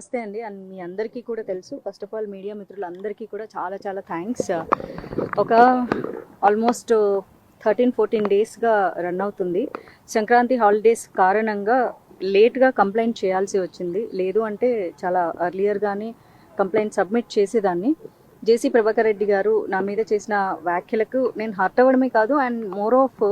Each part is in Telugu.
నమస్తే అండి. అండ్ మీ అందరికీ కూడా తెలుసు. ఫస్ట్ ఆఫ్ ఆల్ మీడియా మిత్రులందరికీ కూడా చాలా చాలా థ్యాంక్స్ ఒక ఆల్మోస్ట్ థర్టీన్ ఫోర్టీన్ డేస్గా రన్ అవుతుంది. సంక్రాంతి హాలిడేస్ కారణంగా లేట్గా కంప్లైంట్ చేయాల్సి వచ్చింది. లేదు అంటే చాలా అర్లియర్గానే కంప్లైంట్ సబ్మిట్ చేసేదాన్ని. జేసీ ప్రభాకర్ రెడ్డి గారు నా మీద చేసిన వ్యాఖ్యలకు నేను హర్ట్ అవ్వడమే కాదు అండ్ మోర్ ఆఫ్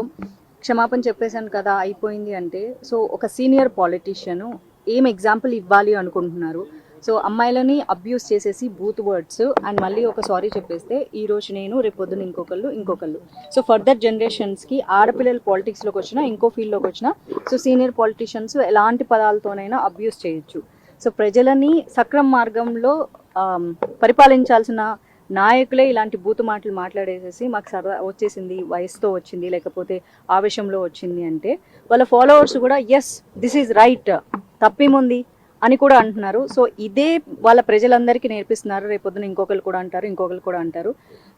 క్షమాపణ చెప్పేశాను కదా అయిపోయింది అంటే. సో ఒక సీనియర్ పాలిటీషియను ఏం ఎగ్జాంపుల్ ఇవ్వాలి అనుకుంటున్నారు? సో అమ్మాయిలని అబ్యూస్ చేసేసి బూత్ వర్డ్స్ అండ్ మళ్ళీ ఒక సారీ చెప్పేస్తే ఈ రోజు నేను రేపు పొద్దున ఇంకొకళ్ళు ఇంకొకళ్ళు. సో ఫర్దర్ జనరేషన్స్కి ఆడపిల్లలు పాలిటిక్స్లోకి వచ్చినా ఇంకో ఫీల్డ్లోకి వచ్చినా సో సీనియర్ పాలిటిషియన్స్ ఎలాంటి పదాలతోనైనా అబ్యూస్ చేయొచ్చు. సో ప్రజలని సక్రమ మార్గంలో పరిపాలించాల్సిన నాయకులే ఇలాంటి బూతు మాటలు మాట్లాడేసేసి మాకు సరదా వచ్చేసింది వయసుతో వచ్చింది లేకపోతే ఆవేశంలో వచ్చింది అంటే వాళ్ళ ఫాలోవర్స్ కూడా ఎస్ దిస్ ఈజ్ రైట్ తప్పేముంది అని కూడా అంటున్నారు. సో ఇదే వాళ్ళ ప్రజలందరికీ నేర్పిస్తున్నారు. రేపొద్దున ఇంకొకరు కూడా అంటారు ఇంకొకరు కూడా అంటారు.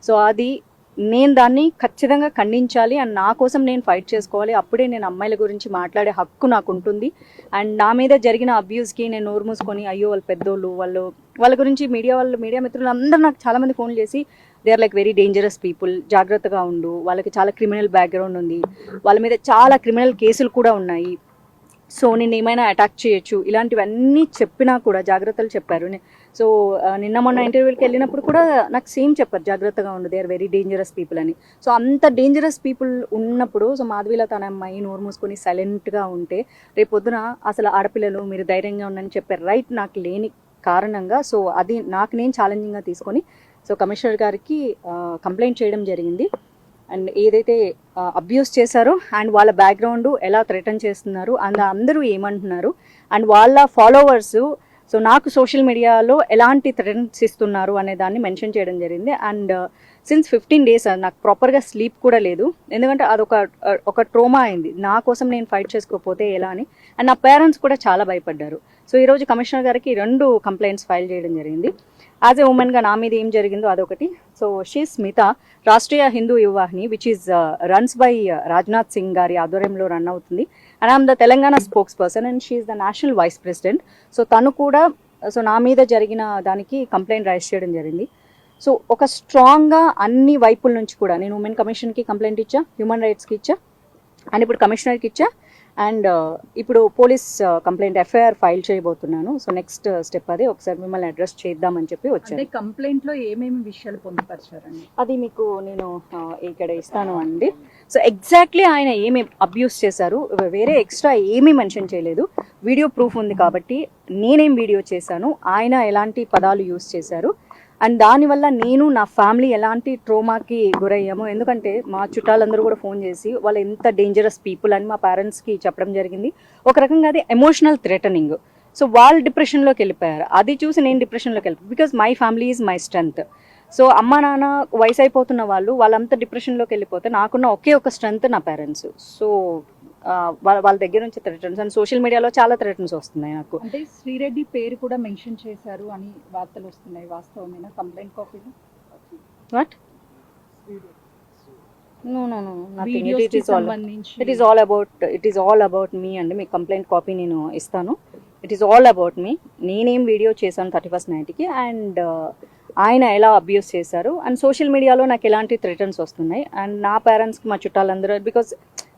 సో అది నేను దాన్ని ఖచ్చితంగా ఖండించాలి అండ్ నా కోసం నేను ఫైట్ చేసుకోవాలి. అప్పుడే నేను అమ్మాయిల గురించి మాట్లాడే హక్కు నాకు ఉంటుంది అండ్ నా మీద జరిగిన అబ్యూస్కి నేను నోరు మూసుకొని అయ్యో వాళ్ళు పెద్దోళ్ళు వాళ్ళు వాళ్ళ గురించి మీడియా వాళ్ళు మీడియా మిత్రులు అందరూ నాకు చాలామంది ఫోన్ చేసి they are like very dangerous people జాగ్రత్తగా ఉండు. వాళ్ళకి చాలా క్రిమినల్ బ్యాక్గ్రౌండ్ ఉంది. వాళ్ళ మీద చాలా క్రిమినల్ కేసులు కూడా ఉన్నాయి. సో నేను ఏమైనా అటాక్ చేయొచ్చు. ఇలాంటివన్నీ చెప్పినా కూడా జాగ్రత్తలు చెప్పారు. సో నిన్న మొన్న ఇంటర్వ్యూకి వెళ్ళినప్పుడు కూడా నాకు సేమ్ చెప్పారు. జాగ్రత్తగా ఉండు they are very dangerous people అని. సో అంత డేంజరస్ పీపుల్ ఉన్నప్పుడు సో మాధవీల తన అమ్మాయి నోరు మూసుకొని సైలెంట్గా ఉంటే రేపు పొద్దున అసలు ఆడపిల్లలు మీరు ధైర్యంగా ఉండని చెప్పారు రైట్ నాకు లేని కారణంగా సో అది నాకు నేను ఛాలెంజింగ్గా తీసుకొని సో కమిషనర్ గారికి కంప్లైంట్ చేయడం జరిగింది. అండ్ ఏదైతే అబ్యూస్ చేశారో అండ్ వాళ్ళ బ్యాక్గ్రౌండ్ ఎలా థ్రెటన్ చేస్తున్నారు అండ్ అందరూ ఏమంటున్నారు. అండ్ వాళ్ళ ఫాలోవర్స్ సో నాకు సోషల్ మీడియాలో ఎలాంటి థ్రెటన్స్ ఇస్తున్నారు అనే దాన్ని మెన్షన్ చేయడం జరిగింది. అండ్ సిన్స్ ఫిఫ్టీన్ డేస్ నాకు ప్రాపర్గా స్లీప్ కూడా లేదు. ఎందుకంటే అదొక ఒక ట్రోమా అయింది. నా కోసం నేను ఫైట్ చేసుకోకపోతే ఎలా అని. అండ్ నా పేరెంట్స్ కూడా చాలా భయపడ్డారు. సో ఈరోజు కమిషనర్ గారికి రెండు కంప్లైంట్స్ ఫైల్ చేయడం జరిగింది. యాజ్ ఎ ఉమెన్గా నా మీద ఏం జరిగిందో అదొకటి. So she Smitha Rashtriya Hindu Yuvavahini which is runs by Rajnath Singh గారి ఆధ్వర్యంలో రన్ అవుతుంది. And I'm the Telangana spokesperson and she is the national vice president so తను కూడా సో నా మీద జరిగిన దానికి కంప్లైంట్ రైజ్ చేయడం జరిగింది. సో ఒక స్ట్రాంగ్గా అన్ని వైపుల నుంచి కూడా నేను ఉమెన్ కమిషన్కి కంప్లైంట్ ఇచ్చా హ్యూమన్ రైట్స్కి ఇచ్చా అండ్ ఇప్పుడు కమిషనర్కి ఇచ్చా అండ్ ఇప్పుడు పోలీస్ కంప్లైంట్ ఎఫ్ఐఆర్ ఫైల్ చేయబోతున్నాను. సో నెక్స్ట్ స్టెప్ అదే ఒకసారి మిమ్మల్ని అడ్రస్ చేద్దామని చెప్పి వచ్చాను. కంప్లైంట్లో ఏమేమి విషయాలు పొందుపరిచారండి? అది మీకు నేను ఇక్కడ ఇస్తాను అండి. సో ఎగ్జాక్ట్లీ ఆయన ఏమి అబ్యూస్ చేశారు వేరే ఎక్స్ట్రా ఏమీ మెన్షన్ చేయలేదు. వీడియో ప్రూఫ్ ఉంది కాబట్టి నేనేం వీడియో చేశాను ఆయన ఎలాంటి పదాలు యూస్ చేశారు అండ్ దానివల్ల నేను నా ఫ్యామిలీ ఎలాంటి ట్రోమాకి గురయ్యాము ఎందుకంటే మా చుట్టాలందరూ కూడా ఫోన్ చేసి వాళ్ళు ఎంత డేంజరస్ పీపుల్ అని మా పేరెంట్స్కి చెప్పడం జరిగింది. ఒక రకంగా అది ఎమోషనల్ థ్రెటనింగ్ సో వాళ్ళు డిప్రెషన్లోకి వెళ్ళిపోయారు. అది చూసి నేను డిప్రెషన్లోకి వెళ్ళిపోయాను. Because my family is my strength so అమ్మ నాన్న వయసు అయిపోతున్న వాళ్ళు వాళ్ళంతా డిప్రెషన్లోకి వెళ్ళిపోతే నాకున్న ఒకే ఒక స్ట్రెంత్ నా పేరెంట్స్ సో వాళ్ళ దగ్గర నుంచి థ్రెటన్స్ అండ్ సోషల్ మీడియాలో చాలా థ్రెటన్స్ వస్తున్నాయి నాకు. అంటే శ్రీరెడ్డి పేరు కూడా మెన్షన్ చేశారు అని వార్తలు వస్తున్నాయి వాస్తవమైన? Complaint కాపీలో what no no no nothing videos it is all it is all about it is all about me అండి. మీ కంప్లైంట్ కాపీ నేను ఇస్తాను. It is all about me నేనేం వీడియో చేశాను థర్టీ ఫస్ట్ నైట్కి అండ్ ఆయన ఎలా అబ్యూస్ చేశారు. అండ్ సోషల్ మీడియాలో నాకు ఎలాంటి థ్రెటన్స్ వస్తున్నాయి. అండ్ నా పేరెంట్స్కి మా చుట్టాలందరూ బికాజ్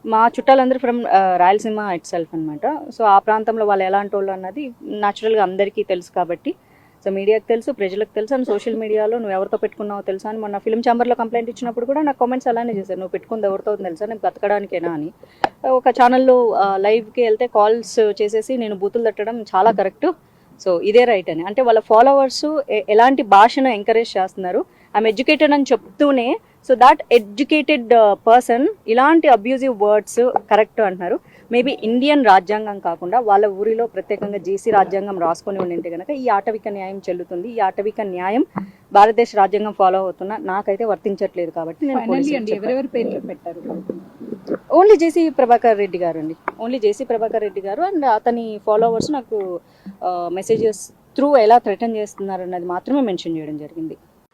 మా చుట్టాలందరూ ఫ్రమ్ రాయలసీమ ఇట్ సెల్ఫ్ అనమాట సో ఆ ప్రాంతంలో వాళ్ళు ఎలాంటి వాళ్ళు అన్నది న్యాచురల్గా అందరికీ తెలుసు కాబట్టి. సో మీడియాకి తెలుసు ప్రజలకు తెలుసు అండ్ సోషల్ మీడియాలో నువ్వు ఎవరితో పెట్టుకున్నావో తెలుసా అని మొన్న ఫిల్మ్ ఛాంబర్లో కంప్లైంట్ ఇచ్చినప్పుడు కూడా నాకు కామెంట్స్ అలానే చేశారు. నువ్వు పెట్టుకుంది ఎవరితో తెలుసా? నేను బతకడానికేనా అని. ఒక ఛానల్లో లైవ్కి వెళ్తే కాల్స్ చేసేసి నేను బూతులు తట్టడం చాలా కరెక్ట్ సో ఇదే రైట్ అని. అంటే వాళ్ళ ఫాలోవర్స్ ఎలాంటి భాషను ఎంకరేజ్ చేస్తున్నారు? ఐఎమ్ ఎడ్యుకేటెడ్ అని చెప్తూనే సో దాట్ ఎడ్యుకేటెడ్ పర్సన్ ఇలాంటి అబ్యూజివ్ వర్డ్స్ కరెక్ట్ అంటున్నారు. మేబీ ఇండియన్ రాజ్యాంగం కాకుండా వాళ్ళ ఊరిలో ప్రత్యేకంగా జేసీ రాజ్యాంగం రాసుకొని ఉండింటే కనుక ఈ ఆటవిక న్యాయం చెల్లుతుంది. ఈ ఆటవిక న్యాయం భారతదేశ రాజ్యాంగం ఫాలో అవుతున్నా నాకైతే వర్తించట్లేదు కాబట్టి నేను పెట్టారు? ఓన్లీ జేసీ ప్రభాకర్ రెడ్డి గారు అండి ఓన్లీ జేసీ ప్రభాకర్ రెడ్డి గారు అండ్ అతని ఫాలోవర్స్ నాకు మెసేజెస్ త్రూ ఎలా థ్రెటన్ చేస్తున్నారు అన్నది మాత్రమే మెన్షన్ చేయడం జరిగింది.